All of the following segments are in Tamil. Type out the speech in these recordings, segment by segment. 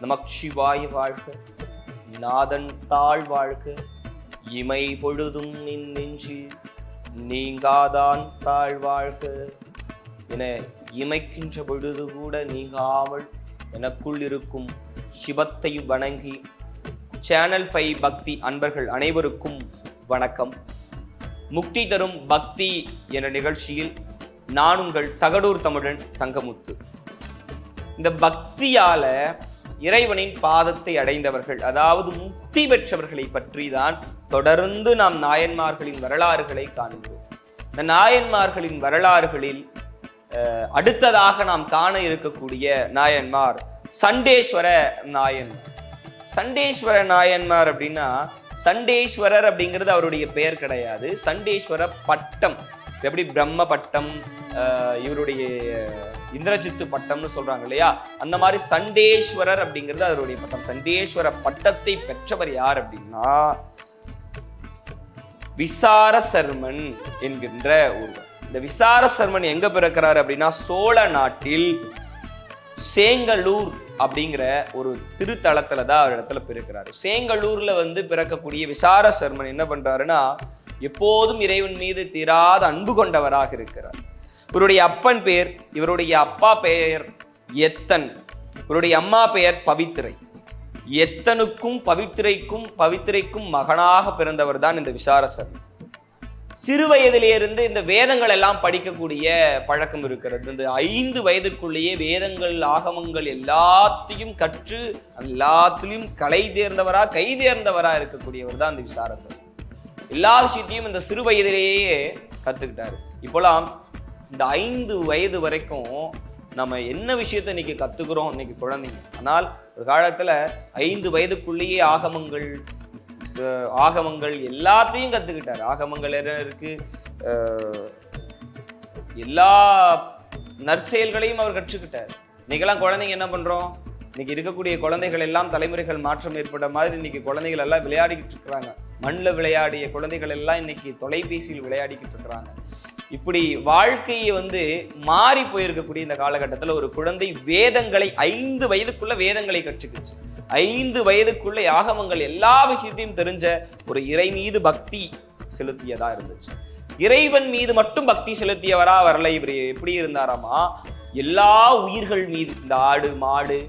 நமச்சிவாய வாழ்க. நாதன் தாழ் வாழ்க. இமை பொழுதும் நின் நெஞ்சு நீங்காதான் தாழ் வாழ்க. என இமைக்கின்ற பொழுது கூட நீங்காமல் எனக்குள் இருக்கும் சிவத்தை வணங்கி சேனல் ஃபைவ் பக்தி அன்பர்கள் அனைவருக்கும் வணக்கம். முக்தி தரும் பக்தி என்ற நிகழ்ச்சியில் நான் உங்கள் தகடூர் தமிழன் தங்கமுத்து. இந்த பக்தியால இறைவனின் பாதத்தை அடைந்தவர்கள் அதாவது முக்தி பெற்றவர்களை பற்றி தான் தொடர்ந்து நாம் நாயன்மார்களின் வரலாறுகளை காண்கிறோம். இந்த நாயன்மார்களின் வரலாறுகளில் அஹ், அடுத்ததாக நாம் காண இருக்கக்கூடிய நாயன்மார் சண்டேஸ்வர நாயன்மார். சண்டேஸ்வர நாயன்மார் அப்படின்னா சண்டேஸ்வரர் அப்படிங்கிறது அவருடைய பெயர் கிடையாது. சண்டேஸ்வர பட்டம். எப்படி? பிரம்ம பட்டம் ஆஹ் இவருடைய இந்திரஜித்து பட்டம்னு சொல்றாங்க இல்லையா? அந்த மாதிரி சண்டேஸ்வரர் அப்படிங்கிறது அவருடைய பட்டம். சண்டேஸ்வர பட்டத்தை பெற்றவர் யார் அப்படின்னா விசார சர்மன் என்கின்ற ஒருவர். இந்த விசார சர்மன் எங்க பிறக்கிறார் அப்படின்னா சோழ நாட்டில் சேங்கலூர் அப்படிங்கிற ஒரு திருத்தலத்துல தான் அவர் இடத்துல பிறக்கிறாரு. சேங்கலூர்ல வந்து பிறக்கக்கூடிய விசார சர்மன் என்ன பண்றாருன்னா எப்போதும் இறைவன் மீது தீராத அன்பு கொண்டவராக இருக்கிறார். இவருடைய அப்பன் பெயர் இவருடைய அப்பா பெயர் எத்தன். இவருடைய அம்மா பெயர் பவித்திரை. எத்தனுக்கும் பவித்திரைக்கும் பவித்திரைக்கும் மகனாக பிறந்தவர் தான் இந்த விசாரசர். சிறு வயதிலிருந்து இந்த வேதங்கள் எல்லாம் படிக்கக்கூடிய பழக்கம் இருக்கிறது. இந்த ஐந்து வயதிற்குள்ளேயே வேதங்கள் ஆகமங்கள் எல்லாத்தையும் கற்று எல்லாத்திலையும் கலை தேர்ந்தவரா கை தேர்ந்தவரா இருக்கக்கூடியவர் தான் இந்த விசாரசர். எல்லா விஷயத்தையும் இந்த சிறு வயதிலேயே கத்துக்கிட்டாரு. இப்போலாம் இந்த ஐந்து வயது வரைக்கும் நம்ம என்ன விஷயத்தை இன்னைக்கு கத்துக்கிறோம் இன்னைக்கு குழந்தைங்க? ஆனால் ஒரு காலத்துல ஐந்து வயதுக்குள்ளேயே ஆகமங்கள் ஆகமங்கள் எல்லாத்தையும் கற்றுக்கிட்டார் ஆகமங்கள் என்ன இருக்கு? எல்லா நற்செயல்களையும் அவர் கற்றுக்கிட்டார். இன்னைக்கெல்லாம் குழந்தைங்க என்ன பண்றோம்? இன்னைக்கு இருக்கக்கூடிய குழந்தைகள் எல்லாம் தலைமுறைகள் மாற்றம் ஏற்பட்ட மாதிரி இன்னைக்கு குழந்தைகள் எல்லாம் விளையாடிக்கிட்டு இருக்கிறாங்க. மண்ணில் விளையாடிய குழந்தைகள் எல்லாம் இன்னைக்கு தொலைபேசியில் விளையாடிக்கிட்டு இருக்கிறாங்க. இப்படி வாழ்க்கையை வந்து மாறி போயிருக்கக்கூடிய இந்த காலகட்டத்தில் ஒரு குழந்தை வேதங்களை ஐந்து வயதுக்குள்ள வேதங்களை கற்றுக்கிச்சு. ஐந்து வயதுக்குள்ள யாகமங்கள் எல்லா விஷயத்தையும் தெரிஞ்ச ஒரு இறை மீது பக்தி செலுத்தியதா இருந்துச்சு. இறைவன் மீது மட்டும் பக்தி செலுத்தியவரா வரல இவர். எப்படி இருந்தாராமா? எல்லா உயிர்கள் மீது இந்த ஆடு மாடு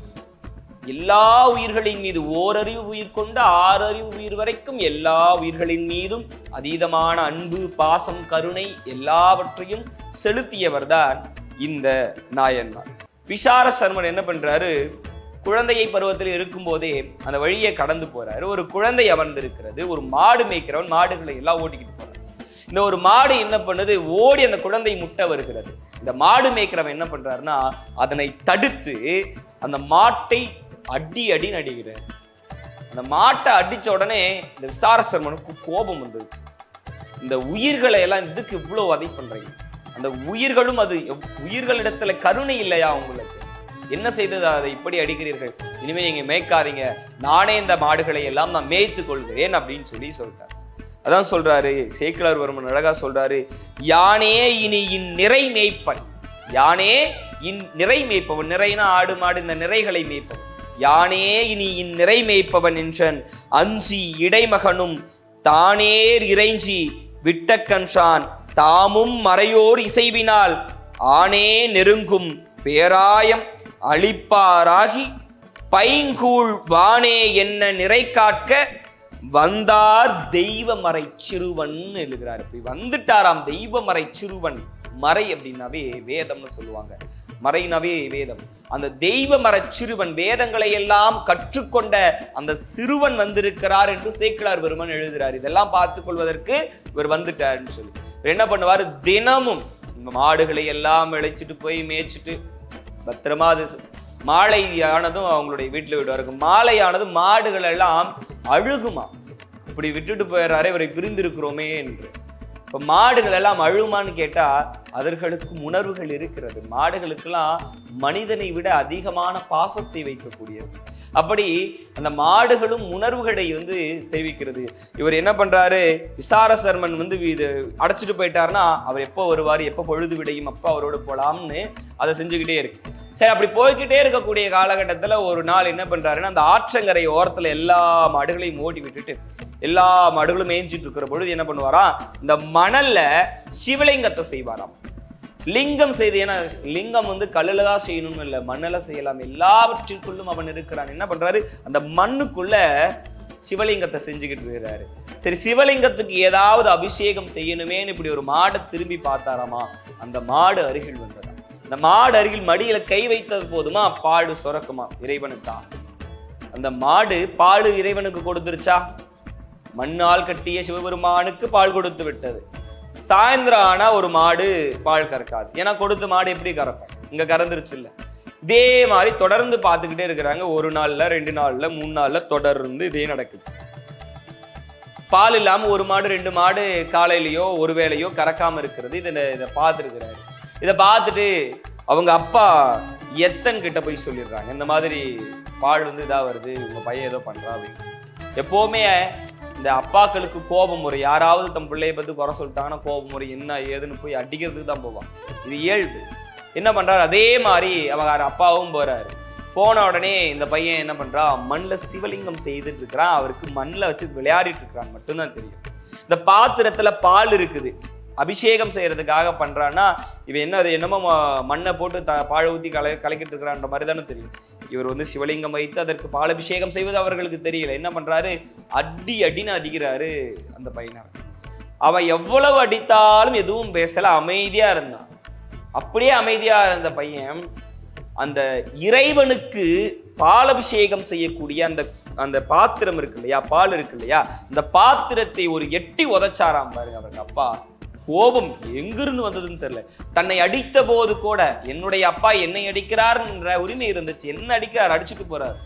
எல்லா உயிர்களின் மீது ஓரறிவு உயிர் கொண்ட ஆறறிவு உயிர் வரைக்கும் எல்லா உயிர்களின் மீதும் அதீதமான அன்பு பாசம் கருணை எல்லாவற்றையும் செலுத்தியவர்தான் இந்த நாயன்மார். விசார சர்மன் என்ன பண்றாரு? குழந்தையை பருவத்தில் இருக்கும்போதே அந்த வழியை கடந்து போறாரு. ஒரு குழந்தை அமர்ந்திருக்கிறது. ஒரு மாடு மேய்க்கிறவன் மாடுகளை எல்லாம் ஓட்டிக்கிட்டு போறாரு இந்த ஒரு மாடு என்ன பண்ணுது? ஓடி அந்த குழந்தை முட்டை வருகிறது. இந்த மாடு மேய்க்கிறவன் என்ன பண்றாருன்னா அதனை தடுத்து அந்த மாட்டை அடி அடி நடிகிறார். அந்த மாட்டை அடிச்ச உடனே இந்த விசாரசர்மனுக்கு கோபம் வந்துருச்சு. இந்த உயிர்களை எல்லாம் இதுக்கு இவ்வளோ வதை பண்றீங்க? அந்த உயிர்களும் அது உயிர்களிடத்துல கருணை இல்லையா உங்களுக்கு? என்ன செய்தது? அதை இப்படி அடிக்கிறீர்கள். இனிமே நீங்க மேய்க்காதீங்க. நானே இந்த மாடுகளை எல்லாம் நான் மேய்த்து கொள்கிறேன் அப்படின்னு சொல்லி சொல்லிட்டார். அதான் சொல்றாரு சேக்கிலார் வருமன் அழகா சொல்றாரு யானே இனி இந்நிறை நிறை மேய்ப்பன். யானே இன் நிறை மேய்ப்பவன். நிறைனா ஆடு மாடு இந்த நிறைகளை மேய்ப்பவன். யானே இனி இன் நிறை மேய்ப்பவன் என்றன். அஞ்சி இடைமகனும் தானேர் இறைஞ்சி விட்டக்கன்றான். தாமும் மறையோர் இசைவினால் ஆனே நெருங்கும் பேராயம் அழிப்பாராகி பைங்கூழ் வானே என்ன நிறை காட்க வந்தார் தெய்வ மறை சிறுவன் எழுதுகிறார் இப்படி வந்துட்டாராம் தெய்வ மறை சிறுவன். மறை அப்படின்னாவே வேதம்னு சொல்லுவாங்க. மறைனாவே வேதம். அந்த தெய்வ மர சிறுவன் வேதங்களை எல்லாம் கற்றுக்கொண்ட அந்த சிறுவன் வந்திருக்கிறார் என்று சேக்கிழார் பெருமன் எழுதுகிறார். இதெல்லாம் பார்த்துக் கொள்வதற்கு இவர் வந்துட்டாருன்னு சொல்லி. இவர் என்ன பண்ணுவார்? தினமும் இந்த மாடுகளை எல்லாம் இழைச்சிட்டு போய் மேய்ச்சிட்டு பத்திரமா அது மாலை ஆனதும் அவங்களுடைய வீட்டில் விடுவாருக்கு மாலை ஆனதும் மாடுகள் எல்லாம் அழுகுமா? இப்படி விட்டுட்டு போயிடுறாரு இவரை பிரிந்திருக்கிறோமே என்று. இப்போ மாடுகள் எல்லாம் அழுமான்னு கேட்டால் அதற்கு உணர்வுகள் இருக்கிறது. மாடுகளுக்கெல்லாம் மனிதனை விட அதிகமான பாசத்தை வைக்கக்கூடியது. அப்படி அந்த மாடுகளும் உணர்வுகளை வந்து தெரிவிக்கிறது. இவர் என்ன பண்றாரு? விசார சர்மன் வந்து இது அடைச்சிட்டு போயிட்டாருன்னா அவர் எப்போ வருவார் எப்போ பொழுது விடையும் அப்போ அவரோட போலாம்னு அதை செஞ்சுக்கிட்டே இருக்கு. சரி அப்படி போய்க்கிட்டே இருக்கக்கூடிய காலகட்டத்துல ஒரு நாள் என்ன பண்றாருன்னா அந்த ஆற்றங்கரை ஓரத்துல எல்லா மாடுகளையும் ஓட்டி விட்டுட்டு எல்லா மாடுகளும் மேய்ஞ்சிட்டு இருக்கிற பொழுது என்ன பண்ணுவாராம் இந்த மணல்ல சிவலிங்கத்தை செய்வாராம். லிங்கம் செய்து ஏன்னா லிங்கம் வந்து கல்லுல தான் செய்யணும்னு இல்லை மண்ணில் செய்யலாம். எல்லாவற்றிற்குள்ளும் அவன் இருக்கிறான். என்ன பண்றாரு அந்த மண்ணுக்குள்ள சிவலிங்கத்தை செஞ்சுக்கிட்டு இருக்கிறாரு. சரி சிவலிங்கத்துக்கு ஏதாவது அபிஷேகம் செய்யணுமேன்னு இப்படி ஒரு மாடை திரும்பி பார்த்தாராமா அந்த மாடு அருகில் வந்தது. இந்த மாடு அருகில் மடியில கை வைத்தது போதுமா? பாடு சுரக்குமா? இறைவனுக்கா? அந்த மாடு பாடு இறைவனுக்கு கொடுத்துருச்சா? மண்ணால் கட்டிய சிவபெருமானுக்கு பால் கொடுத்து விட்டது. சாயந்தரம் ஆனா ஒரு மாடு பால் கறக்காது. ஏன்னா கொடுத்த மாடு எப்படி கறக்கும்? இங்க கறந்துருச்சு இல்ல. இதே மாதிரி தொடர்ந்து பார்த்துக்கிட்டே இருக்கிறாங்க. ஒரு நாள்ல ரெண்டு நாள்ல மூணு நாள்ல தொடர்ந்து இதே நடக்குது. பால் இல்லாம ஒரு மாடு ரெண்டு மாடு காலையிலயோ ஒரு வேளையோ கறக்காம இருக்கிறது. இதை இதை பார்த்துருக்கிறாரு. இதை பார்த்துட்டு அவங்க அப்பா எத்தன் கிட்ட போய் சொல்லிடுறாங்க? இந்த மாதிரி பால் வந்து இதாக வருது உங்க பையன் ஏதோ பண்றா அப்படின்னு. எப்பவுமே இந்த அப்பாக்களுக்கு கோபம் முறை யாராவது தம் பிள்ளைய பத்தி குறை சொல்லிட்டாங்கன்னா கோபம் முறை என்ன ஏதுன்னு போய் அடிக்கிறதுக்கு தான் போவான். இது இயல்பு. என்ன பண்றாரு? அதே மாதிரி அவங்க அப்பாவும் போறாரு. போன உடனே இந்த பையன் என்ன பண்றான் மண்ணில் சிவலிங்கம் செய்துட்டு இருக்கிறான். அவருக்கு மண்ணில் வச்சு விளையாடிட்டு இருக்கிறான். மட்டும்தான் தெரியும். இந்த பாத்திரத்துல பால் இருக்குது. அபிஷேகம் செய்கிறதுக்காக பண்ணுறான்னா இவன் என்ன அது என்னமோ ம- மண்ணை போட்டு த பாழ ஊற்றி கலை கலக்கிட்டு இருக்கிறான்ற மாதிரி தானே தெரியும். இவர் வந்து சிவலிங்கம் வைத்து அதற்கு பால் அபிஷேகம் செய்வது அவர்களுக்கு தெரியல. என்ன பண்ணுறாரு அடி அடின்னு அடிக்கிறாரு அந்த பையனை அவன் எவ்வளவு அடித்தாலும் எதுவும் பேசலை அமைதியாக இருந்தான். அப்படியே அமைதியாக இருந்த பையன் அந்த இறைவனுக்கு பாலபிஷேகம் செய்யக்கூடிய அந்த அந்த பாத்திரம் இருக்கு இல்லையா பால் இருக்கு இல்லையா இந்த பாத்திரத்தை ஒரு எட்டி உதைச்சாராம் பாருங்க அவருக்கு அப்பா. கோபம் எங்கிருந்து வந்ததுன்னு தெரியல. தன்னை அடித்த போது கூட என்னுடைய அப்பா என்னை அடிக்கிறார்ன்ற உரிமை இருந்துச்சு. என்ன அடிக்கிறார்? அடிச்சுட்டு போறார்.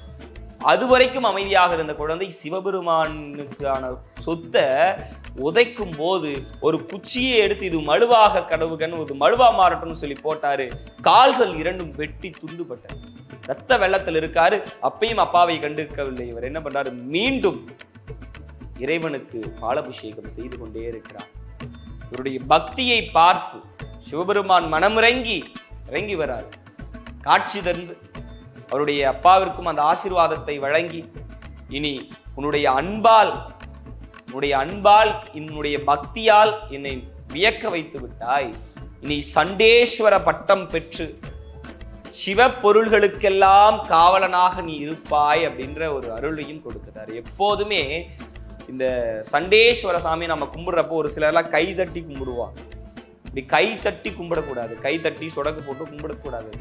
அது வரைக்கும் அமைதியாக இருந்த குழந்தை சிவபெருமானுக்கான சொத்தை உதைக்கும் போது ஒரு குச்சியை எடுத்து இது மழுவாக கடவுகன் ஒரு மழுவா மாறட்டும்னு சொல்லி போட்டாரு. கால்கள் இரண்டும் வெட்டி துண்டுபட்டது. ரத்த வெள்ளத்தில் இருக்காரு. அப்பயும் அப்பாவை கண்டிருக்கவில்லை. இவர் என்ன பண்றாரு? மீண்டும் இறைவனுக்கு பாலபிஷேகம் செய்து கொண்டே இருக்கிறார். இவருடைய பக்தியை பார்த்து சிவபெருமான் மனமிறங்கி இறங்கி வராரு. காட்சி தந்து அவருடைய அப்பாவிற்கும் அந்த ஆசீர்வாதத்தை வழங்கி இனி உன்னுடைய அன்பால் உன்னுடைய அன்பால் என்னுடைய பக்தியால் என்னை வியக்க வைத்து விட்டாய். இனி சண்டேஸ்வர பட்டம் பெற்று சிவ பொருள்களுக்கெல்லாம் காவலனாக நீ இருப்பாய் அப்படின்ற ஒரு அருளையும் கொடுத்துட்டாரு. எப்போதுமே இந்த சண்டேஸ்வர சாமி நம்ம கும்பிடுறப்போ ஒரு சிலர்லாம் கை தட்டி கும்பிடுவாங்க இப்படி கை தட்டி கும்பிடக்கூடாது. கை தட்டி சொடக்கு போட்டு கும்பிடக்கூடாது.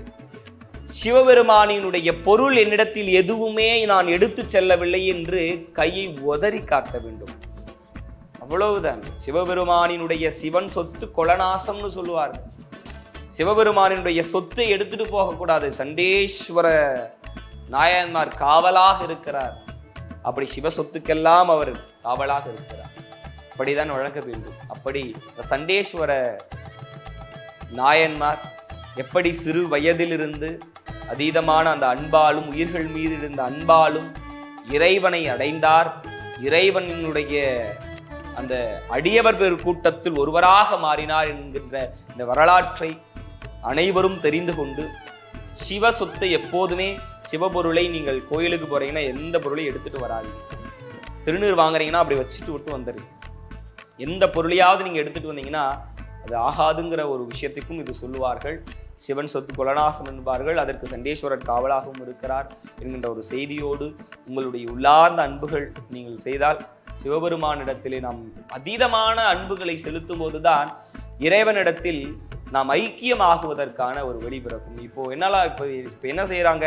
சிவபெருமானினுடைய பொருள் என்னிடத்தில் எதுவுமே நான் எடுத்து செல்லவில்லை என்று கையை உதறி காட்ட வேண்டும். அவ்வளவுதான். சிவபெருமானினுடைய சிவன் சொத்து கொலநாசம்னு சொல்லுவார்கள். சிவபெருமானினுடைய சொத்தை எடுத்துட்டு போகக்கூடாது. சண்டேஸ்வர நாயன்மார் காவலாக இருக்கிறார். அப்படி சிவ சொத்துக்கெல்லாம் அவர் காவலாக இருக்கிறார். அப்படிதான் வழங்க வேண்டும். அப்படி இந்த சண்டேஸ்வர நாயன்மார் எப்படி சிறு வயதிலிருந்து அதீதமான அந்த அன்பாலும் உயிர்கள் மீது இருந்த அன்பாலும் இறைவனை அடைந்தார். இறைவனினுடைய அந்த அடியவர் பெரு கூட்டத்தில் ஒருவராக மாறினார் என்கின்ற இந்த வரலாற்றை அனைவரும் தெரிந்து கொண்டு சிவ சொத்தை எப்போதுமே சிவபொருளை நீங்கள் கோயிலுக்கு போகிறீங்கன்னா எந்த பொருளையும் எடுத்துகிட்டு வராதீங்க திருநீர் வாங்குறீங்கன்னா அப்படி வச்சுட்டு விட்டு வந்துடுங்க எந்த பொருளையாவது நீங்கள் எடுத்துட்டு வந்தீங்கன்னா அது ஆகாதுங்கிற ஒரு விஷயத்துக்கும் இது சொல்லுவார்கள். சிவன் சொத்து குலநாசம் என்பார்கள். அதற்கு சண்டேஸ்வரர் காவலாகவும் இருக்கிறார் என்கின்ற ஒரு செய்தியோடு உங்களுடைய உள்ளார்ந்த அன்புகள் நீங்கள் செய்தால் சிவபெருமானிடத்திலே நாம் அதீதமான அன்புகளை செலுத்தும் போதுதான் இறைவனிடத்தில் நாம் ஐக்கியமாகுவதற்கான ஒரு வழி பிறக்கும். இப்போ என்னலாம் இப்போ இப்போ என்ன செய்கிறாங்க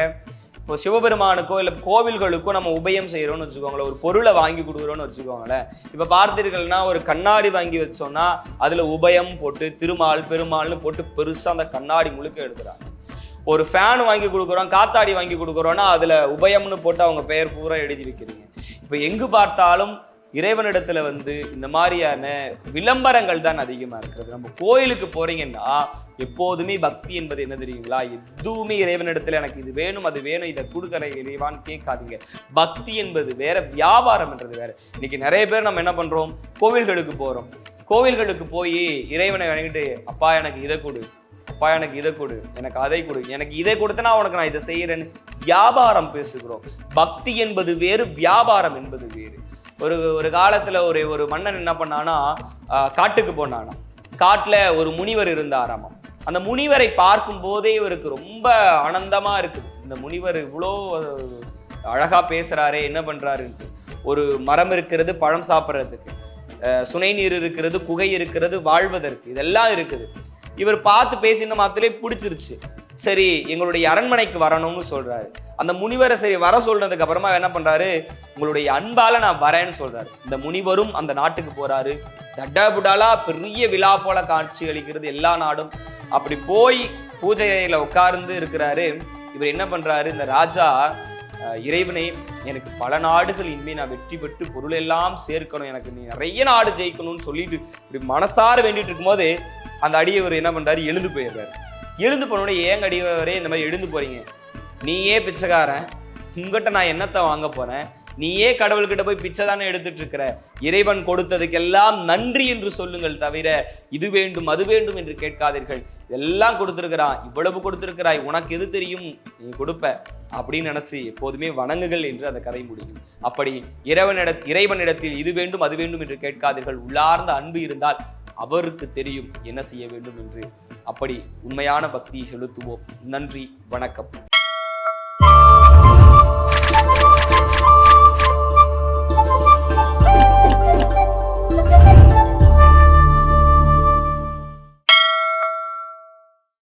இப்போ சிவபெருமானுக்கோ இல்லை கோவில்களுக்கோ நம்ம உபயம் செய்கிறோம்னு வச்சுக்கோங்களேன். ஒரு பொருளை வாங்கி கொடுக்குறோன்னு வச்சுக்கோங்களேன். இப்போ பார்த்தீர்கள்னா ஒரு கண்ணாடி வாங்கி வச்சோன்னா அதில் உபயம் போட்டு திருமால் பெருமாள்னு போட்டு பெருசாக அந்த கண்ணாடி முழுக்க எடுக்கிறாங்க ஒரு ஃபேன் வாங்கி கொடுக்குறோம் காத்தாடி வாங்கி கொடுக்குறோன்னா அதில் உபயம்னு போட்டு அவங்க பெயர் பூரா எழுதி வைக்கிறீங்க. இப்போ எங்கு பார்த்தாலும் இறைவனிடத்துல வந்து இந்த மாதிரியான விளம்பரங்கள் தான் அதிகமா இருக்கிறது. நம்ம கோயிலுக்கு போறீங்கன்னா எப்போதுமே பக்தி என்பது என்ன தெரியுங்களா? எதுவுமே இறைவனிடத்துல எனக்கு இது வேணும் அது வேணும் இதை கொடுக்கற இறைவான்னு கேட்காதீங்க. பக்தி என்பது வேற வியாபாரம் என்றது வேற. இன்னைக்கு நிறைய பேர் நம்ம என்ன பண்றோம்? கோவில்களுக்கு போறோம். கோவில்களுக்கு போய் இறைவனை வணங்கிட்டு அப்பா எனக்கு இதை கொடு. அப்பா எனக்கு இதை கொடு. எனக்கு அதை கொடு. எனக்கு இதை கொடுத்தனா உனக்கு நான் இதை செய்யறேன்னு வியாபாரம் பேசுகிறோம். பக்தி என்பது வேறு வியாபாரம் என்பது வேறு. ஒரு ஒரு காலத்துல ஒரு ஒரு மன்னன் என்ன பண்ணானா காட்டுக்கு போனானா. காட்டுல ஒரு முனிவர் இருந்தாராமாம். அந்த முனிவரை பார்க்கும் போதே இவருக்கு ரொம்ப ஆனந்தமா இருக்குது. இந்த முனிவர் இவ்வளோ அழகா பேசுறாரே என்ன பண்ணுறாருன்ட்டு ஒரு மரம் இருக்கிறது பழம் சாப்பிட்றதுக்கு. சுனை நீர் இருக்கிறது குகை இருக்கிறது வாழ்வதற்கு. இதெல்லாம் இருக்குது. இவர் பார்த்து பேசின மாத்திலே பிடிச்சிருச்சு. சரி எங்களுடைய அரண்மனைக்கு வரணும்னு சொல்றாரு. அந்த முனிவரை சரி வர சொல்றதுக்கு அப்புறமா என்ன பண்றாரு? உங்களுடைய அன்பால நான் வரேன்னு சொல்றாரு. இந்த முனிவரும் அந்த நாட்டுக்கு போறாரு. தட்டாபுடாலா பெரிய விழா போல காட்சி அளிக்கிறது எல்லா நாடும். அப்படி போய் பூஜையில உட்கார்ந்து இருக்கிறாரு. இவர் என்ன பண்றாரு? இந்த ராஜா இறைவனை எனக்கு பல நாடுகள் இனிமே நான் வெற்றி பெற்று பொருள் எல்லாம் சேர்க்கணும். எனக்கு நீ நிறைய நாடு ஜெயிக்கணும்னு சொல்லிட்டு இப்படி மனசார வேண்டிட்டு இருக்கும்போது அந்த அடியவர் என்ன பண்றாரு? எழுந்து போயிடுறாரு. எழுந்து போனோட ஏங்க அடியவரே இந்த மாதிரி எழுந்து போறீங்க. நீயே பிச்சைக்காரன். உங்ககிட்ட நான் என்னத்தை வாங்க போறேன்? நீயே கடவுள்கிட்ட போய் பிச்சை தானே எடுத்துட்டு இருக்கிற? இறைவன் கொடுத்ததுக்கெல்லாம் நன்றி என்று சொல்லுங்கள் தவிர இது வேண்டும் அது வேண்டும் என்று கேட்காதீர்கள். எல்லாம் கொடுத்துருக்கிறான். இவ்வளவு கொடுத்துருக்கிறாய். உனக்கு எது தெரியும்? நீ கொடுப்ப. அப்படின்னு நினைச்சு எப்போதுமே வணங்குகள் என்று அந்த கதை முடியும். அப்படி இறைவனிட இறைவனிடத்தில் இது வேண்டும் அது வேண்டும் என்று கேட்காதீர்கள். உள்ளார்ந்த அன்பு இருந்தால் அவருக்கு தெரியும் என்ன செய்ய வேண்டும் என்று. அப்படி உண்மையான பக்தியை செலுத்துவோம். நன்றி வணக்கம்.